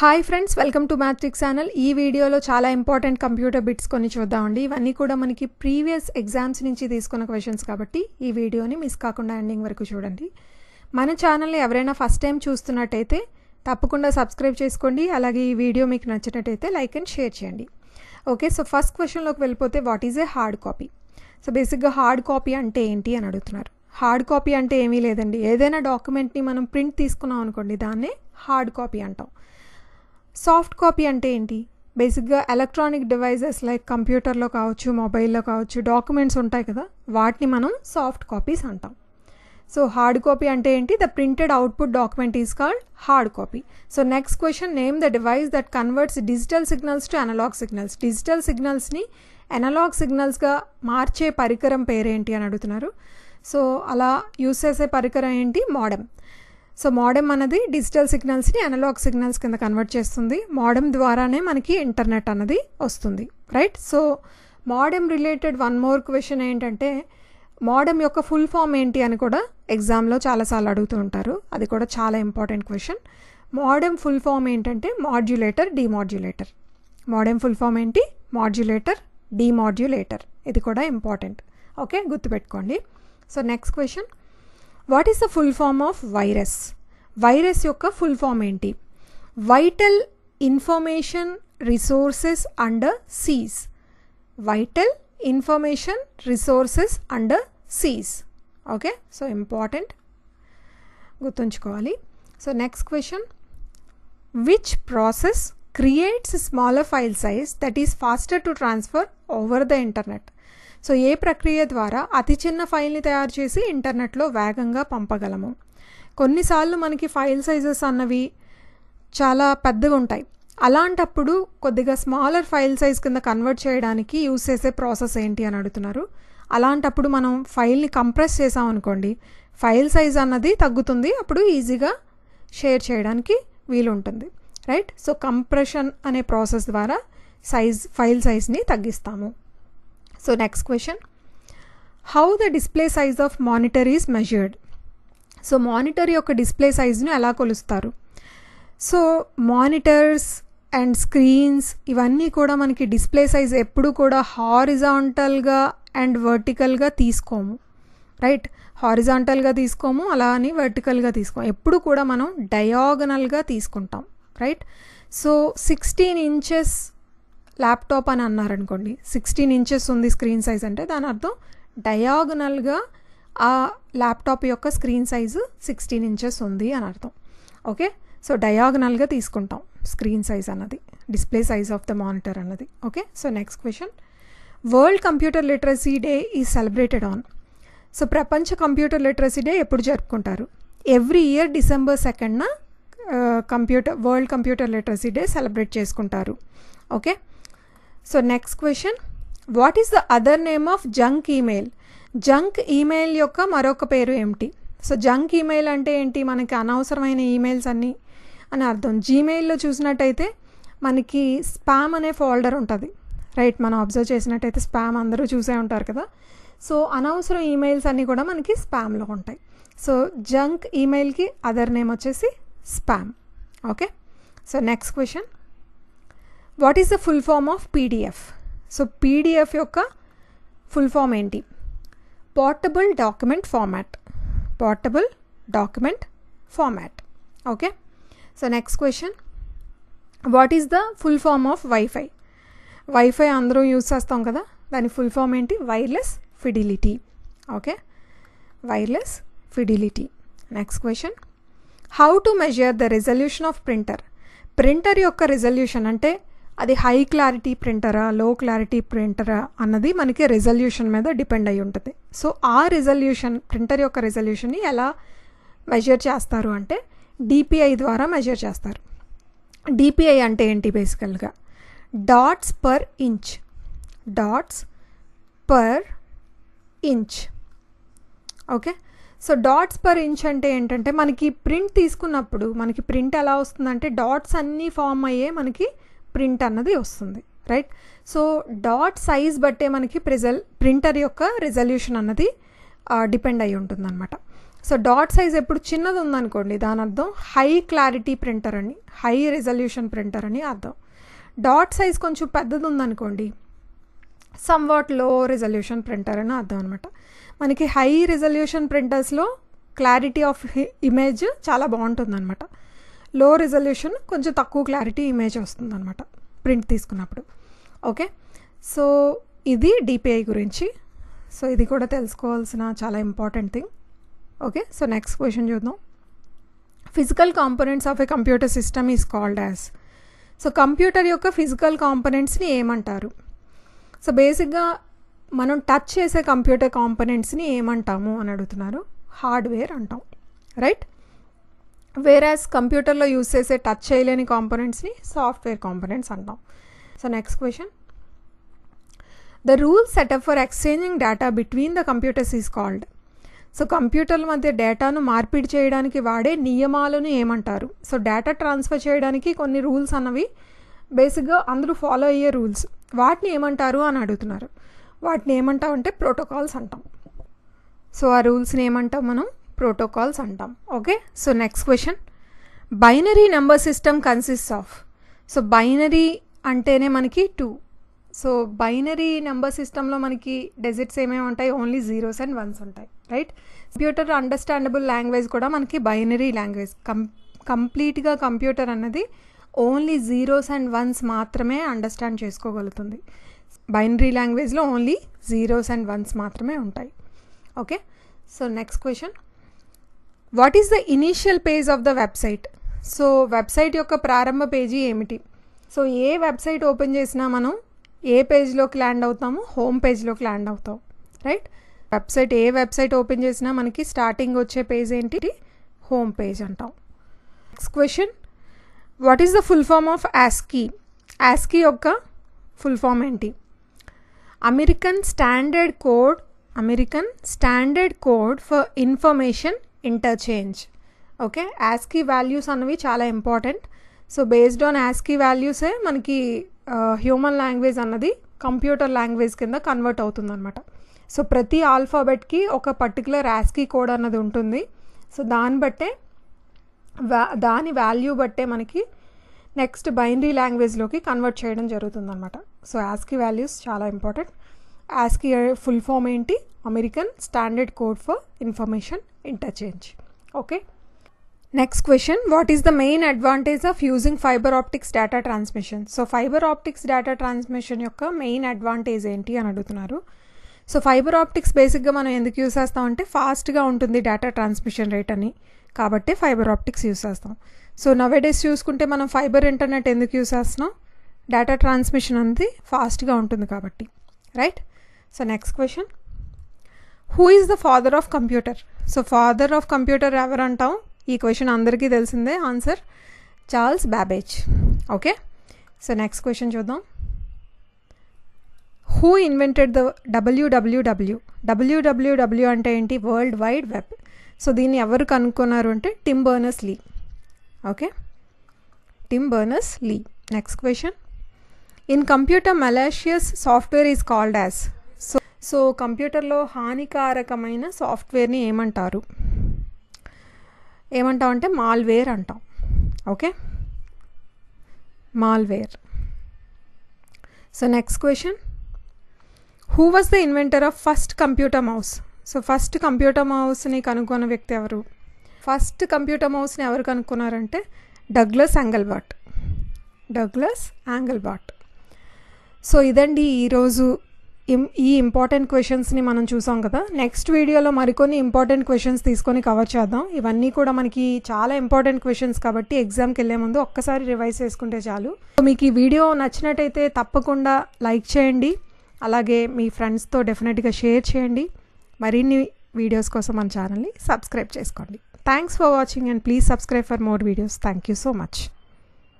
Hi friends welcome to matrix channel ఈ వీడియోలో చాలా ఇంపార్టెంట్ కంప్యూటర్ బిట్స్ కొన్ని చూద్దామండి. ఇవన్నీ కూడా మనకి ప్రీవియస్ ఎగ్జామ్స్ నుంచి తీసుకున్న క్వశ్చన్స్ కాబట్టి ఈ వీడియోని మిస్ కాకుండా ఎండింగ్ వరకు చూడండి. మన ఛానల్ని ఎవరైనా ఫస్ట్ టైం చూస్తున్నట్టయితే తప్పకుండా సబ్స్క్రైబ్ చేసుకోండి. అలాగే ఈ వీడియో మీకు నచ్చినట్టయితే లైక్ అండ్ షేర్ చేయండి. ఓకే సో ఫస్ట్ క్వశ్చన్లోకి వెళ్ళిపోతే what is a hard copy so బేసిక్గా హార్డ్ కాపీ అంటే ఏంటి అని అడుగుతున్నారు. హార్డ్ కాపీ అంటే ఏమీ లేదండి. ఏదైనా డాక్యుమెంట్ని మనం ప్రింట్ తీసుకున్నాం అనుకోండి దాన్నే హార్డ్ కాపీ అంటాం. సాఫ్ట్ కాపీ అంటే ఏంటి? బేసిక్గా ఎలక్ట్రానిక్ డివైజెస్ లైక్ కంప్యూటర్లో కావచ్చు మొబైల్లో కావచ్చు డాక్యుమెంట్స్ ఉంటాయి కదా వాటిని మనం సాఫ్ట్ కాపీస్ అంటాం. సో హార్డ్ కాపీ అంటే ఏంటి? The printed output document is called hard copy. So next question name the device that converts digital signals to analog signals. Digital సిగ్నల్స్ని analogue సిగ్నల్స్గా మార్చే పరికరం పేరేంటి అని అడుగుతున్నారు. సో అలా యూస్ చేసే పరికరం ఏంటి? మోడెమ్. సో మోడెమ్ అనేది డిజిటల్ సిగ్నల్స్ని అనలాగ్ సిగ్నల్స్ కింద కన్వర్ట్ చేస్తుంది. మోడెమ్ ద్వారానే మనకి ఇంటర్నెట్ అన్నది వస్తుంది. Right so modem related one more question ఏంటంటే మోడెమ్ యొక్క ఫుల్ ఫామ్ ఏంటి అని కూడా ఎగ్జామ్లో చాలాసార్లు అడుగుతూ ఉంటారు. అది కూడా చాలా important question modem full form ఏంటంటే modulator demodulator modem full form ఏంటి? మాడ్యులేటర్ డిమాడ్యులేటర్ ఇది కూడా ఇంపార్టెంట్ ఓకే గుర్తుపెట్టుకోండి. So next question what is the full form of virus virus యొక్క ఫుల్ ఫామ్ ఏంటి? Vital information resources under seas vital information resources under seas okay so important గుర్తుంచుకోవాలి. So next question which process creates smaller file size that is faster to transfer over the internet so ఏ ప్రక్రియ ద్వారా అతి చిన్న ఫైల్ని తయారు చేసి ఇంటర్నెట్లో వేగంగా పంపగలము. కొన్నిసార్లు మనకి ఫైల్ సైజెస్ అన్నవి చాలా పెద్దగా ఉంటాయి. అలాంటప్పుడు కొద్దిగా స్మాలర్ ఫైల్ సైజ్ కింద కన్వర్ట్ చేయడానికి యూస్ చేసే ప్రాసెస్ ఏంటి అని అడుగుతున్నారు. అలాంటప్పుడు మనం ఫైల్ని కంప్రెస్ చేసామనుకోండి ఫైల్ సైజ్ అన్నది తగ్గుతుంది అప్పుడు ఈజీగా షేర్ చేయడానికి వీలుంటుంది. రైట్? సో కంప్రెషన్ అనే ప్రాసెస్ ద్వారా సైజ్ ఫైల్ సైజ్ని తగ్గిస్తాము. So next question how the display size of monitor is measured so monitor యొక్క డిస్ప్లే సైజ్ను ఎలా కొలుస్తారు? సో మానిటర్స్ అండ్ స్క్రీన్స్ ఇవన్నీ కూడా మనకి డిస్ప్లే సైజ్ ఎప్పుడు కూడా హారిజాంటల్గా అండ్ వర్టికల్గా తీసుకోము. రైట్ హారిజాంటల్గా తీసుకోము అలా అని వర్టికల్గా తీసుకోము. ఎప్పుడు కూడా మనం డయాగనల్గా తీసుకుంటాం. Right so sixteen inches laptop అని అన్నారనుకోండి సిక్స్టీన్ ఇంచెస్ ఉంది స్క్రీన్ సైజ్ అంటే దాని అర్థం డయాగనల్గా ఆ ల్యాప్టాప్ యొక్క స్క్రీన్ సైజు సిక్స్టీన్ ఇంచెస్ ఉంది అని అర్థం. ఓకే? సో డయాగనల్గా తీసుకుంటాం స్క్రీన్ సైజ్ అన్నది display size of the monitor అన్నది. Okay? So next question. World computer literacy day is celebrated on. So ప్రపంచ కంప్యూటర్ లిటరసీ డే ఎప్పుడు జరుపుకుంటారు? Every year December సెకండ్న computer world computer literacy day celebrate చేసుకుంటారు. Okay? So next question what is the other name of junk email junk email యొక్క మరొక పేరు ఏమిటి so junk email అంటే ఏంటి మనకి అనవసరమైన ఈమెయిల్స్ అన్నీ అని అర్థం జీమెయిల్లో చూసినట్టయితే మనకి స్పామ్ అనే ఫోల్డర్ ఉంటుంది రైట్ మనం అబ్జర్వ్ చేసినట్టయితే స్పామ్ అందరూ చూసే ఉంటారు కదా సో అనవసరం ఈమెయిల్స్ అన్నీ కూడా మనకి స్పామ్లో ఉంటాయి సో జంక్ ఈమెయిల్కి అదర్ నేమ్ వచ్చేసి spam okay so next question what is the full form of PDF so PDF యొక్క ఫుల్ ఫామ్ ఏంటి? Portable document format portable document format okay so next question what is the full form of wifi wifi అందరూ use చేస్తాం కదా? దాని full form ఏంటి? Wireless fidelity okay wireless fidelity next question how to measure the resolution of printer printer యొక్క resolution అంటే అది high clarity ప్రింటరా లో clarity ప్రింటరా అన్నది మనకి రెజల్యూషన్ మీద డిపెండ్ అయి ఉంటుంది. సో ఆ రెజల్యూషన్ ప్రింటర్ యొక్క రెజల్యూషన్ని ఎలా మెజర్ చేస్తారు అంటే డిపిఐ ద్వారా మెజర్ చేస్తారు. డిపిఐ అంటే ఏంటి బేసికల్గా dots per inch dots per inch okay so dots per inch అంటే ఏంటంటే మనకి ప్రింట్ తీసుకున్నప్పుడు మనకి ప్రింట్ ఎలా వస్తుందంటే డాట్స్ అన్నీ ఫామ్ అయ్యే మనకి ప్రింట్ అన్నది వస్తుంది రైట్ సో డాట్ సైజ్ బట్టే మనకి ప్రిజల్ ప్రింటర్ యొక్క రిజల్యూషన్ అన్నది డిపెండ్ అయి ఉంటుందన్నమాట. సో డాట్ సైజ్ ఎప్పుడు చిన్నది ఉందనుకోండి దాని అర్థం హై క్లారిటీ ప్రింటర్ అని హై రిజల్యూషన్ ప్రింటర్ అని అర్థం. డాట్ సైజ్ కొంచెం పెద్దది ఉందనుకోండి సమ్వాట్లో రిజల్యూషన్ ప్రింటర్ అని అర్థం అనమాట మనకి హై రిజల్యూషన్ ప్రింటర్స్లో క్లారిటీ ఆఫ్ ఇమేజ్ చాలా బాగుంటుందన్నమాట. లో రిజల్యూషన్ కొంచెం తక్కువ క్లారిటీ ఇమేజ్ వస్తుందన్నమాట ప్రింట్ తీసుకున్నప్పుడు. ఓకే? సో ఇది డిపిఐ గురించి. సో ఇది కూడా తెలుసుకోవాల్సిన చాలా important thing. Okay? So next question చూద్దాం. Physical components of a computer system is called as. So computer యొక్క ఫిజికల్ కాంపోనెంట్స్ని ఏమంటారు? సో బేసిక్గా మనం టచ్ చేసే కంప్యూటర్ కాంపోనెంట్స్ని ఏమంటాము అని అడుగుతున్నారు? హార్డ్వేర్ అంటాం. రైట్? వేరాస్ కంప్యూటర్లో యూస్ చేసే టచ్ చేయలేని కాంపోనెంట్స్ని సాఫ్ట్వేర్ కాంపోనెంట్స్ అంటాం. So next question the rule setup for exchanging data between the computers is called so కంప్యూటర్ల మధ్య డేటాను మార్పిడి చేయడానికి వాడే నియమాలను ఏమంటారు? సో డేటా ట్రాన్స్ఫర్ చేయడానికి కొన్ని రూల్స్ అన్నవి బేసిక్గా అందరూ ఫాలో అయ్యే రూల్స్ వాటిని ఏమంటారు అని అడుగుతున్నారు. వాటిని ఏమంటాం అంటే ప్రోటోకాల్స్ అంటాం. సో ఆ రూల్స్ని ఏమంటాం మనం? ప్రోటోకాల్స్ అంటాం. Okay so next question binary number system consist of so binary అంటేనే మనకి టూ సో బైనరీ నెంబర్ సిస్టంలో మనకి డెజిట్స్ ఏమేమి ఉంటాయి? ఓన్లీ జీరోస్ అండ్ వన్స్ ఉంటాయి. రైట్ కంప్యూటర్ అండర్స్టాండబుల్ లాంగ్వేజ్ కూడా మనకి బైనరీ లాంగ్వేజ్ కం కంప్లీట్గా కంప్యూటర్ అన్నది ఓన్లీ జీరోస్ అండ్ వన్స్ మాత్రమే అండర్స్టాండ్ చేసుకోగలుగుతుంది. బైనరీ లాంగ్వేజ్లో ఓన్లీ జీరోస్ అండ్ వన్స్ మాత్రమే ఉంటాయి. Okay so next question what is the initial page of the website so website యొక్క ప్రారంభ పేజీ ఏమిటి? సో ఏ వెబ్సైట్ ఓపెన్ చేసినా మనం ఏ పేజ్లోకి ల్యాండ్ అవుతాము హోమ్ పేజ్లోకి ల్యాండ్ అవుతాం. రైట్ వెబ్సైట్ ఏ వెబ్సైట్ ఓపెన్ చేసినా మనకి స్టార్టింగ్ వచ్చే పేజ్ ఏంటి? హోమ్ పేజ్ అంటాం. Next question what is the full form of ASCII ASCII యొక్క ఫుల్ ఫామ్ ఏంటి? American standard code American standard code for information interchange okay ASCII values అన్నవి చాలా important so based on ASCII వాల్యూసే మనకి human language అన్నది computer language కింద convert అవుతుందన్నమాట. So ప్రతి ఆల్ఫాబెట్కి ఒక పర్టికులర్ యాస్కీ కోడ్ అన్నది ఉంటుంది. సో దాన్ని బట్టే వా దాని వాల్యూ బట్టే మనకి నెక్స్ట్ బైనరీ లాంగ్వేజ్లోకి కన్వర్ట్ చేయడం జరుగుతుందన్నమాట. సో యాస్కీ వాల్యూస్ చాలా ఇంపార్టెంట్ యాస్కీ ఫుల్ ఫామ్ ఏంటి? American standard code for information interchange okay next question what is the main advantage of using fibre optics data transmission so fibre optics data transmission యొక్క main advantage ఏంటి అని అడుగుతున్నారు. So fibre optics బేసిక్గా మనం ఎందుకు use చేస్తామంటే ఫాస్ట్గా ఉంటుంది డేటా ట్రాన్స్మిషన్ రేట్ అని. కాబట్టి ఫైబర్ ఆప్టిక్స్ యూస్ చేస్తాం. సో నవేడేస్ చూసుకుంటే మనం ఫైబర్ ఇంటర్నెట్ ఎందుకు యూస్ చేస్తున్నాం? డేటా ట్రాన్స్మిషన్ అనేది ఫాస్ట్గా ఉంటుంది కాబట్టి. Right so next question who is the father of computer so father of computer ఎవరు అంటాం? ఈ క్వశ్చన్ అందరికీ తెలిసిందే. Answer Charles Babbage okay so next question చూద్దాం. Who invented the WWW WWW అంటే ఏంటి? వరల్డ్ వైడ్ వెబ్ సో దీన్ని ఎవరు కనుక్కున్నారు అంటే Tim Berners Lee okay Tim Berners Lee next question in computer malicious software is called as so కంప్యూటర్లో హానికారకమైన సాఫ్ట్వేర్ని ఏమంటారు? ఏమంటాం అంటే మాల్వేర్ అంటాం. Okay? Malware. So next question. Who was the inventor of first computer mouse? So first computer మౌస్ని కనుక్కున్న వ్యక్తి ఎవరు? ఫస్ట్ కంప్యూటర్ మౌస్ని ఎవరు కనుక్కున్నారంటే Douglas Engelbart Douglas Engelbart so ఇదండి ఈరోజు ఈ ఇంపార్టెంట్ క్వశ్చన్స్ని మనం చూసాం కదా. నెక్స్ట్ వీడియోలో మరికొన్ని ఇంపార్టెంట్ క్వశ్చన్స్ తీసుకొని కవర్ చేద్దాం. ఇవన్నీ కూడా మనకి చాలా ఇంపార్టెంట్ క్వశ్చన్స్ కాబట్టి ఎగ్జామ్కి వెళ్ళే ముందు ఒక్కసారి రివైజ్ చేసుకుంటే చాలు. మీకు ఈ వీడియో నచ్చినట్టయితే తప్పకుండా లైక్ చేయండి. అలాగే మీ ఫ్రెండ్స్తో డెఫినెట్గా షేర్ చేయండి. మరిన్ని వీడియోస్ కోసం మన ఛానల్ని సబ్స్క్రైబ్ చేసుకోండి. Thanks for watching and please subscribe for more videos thank you so much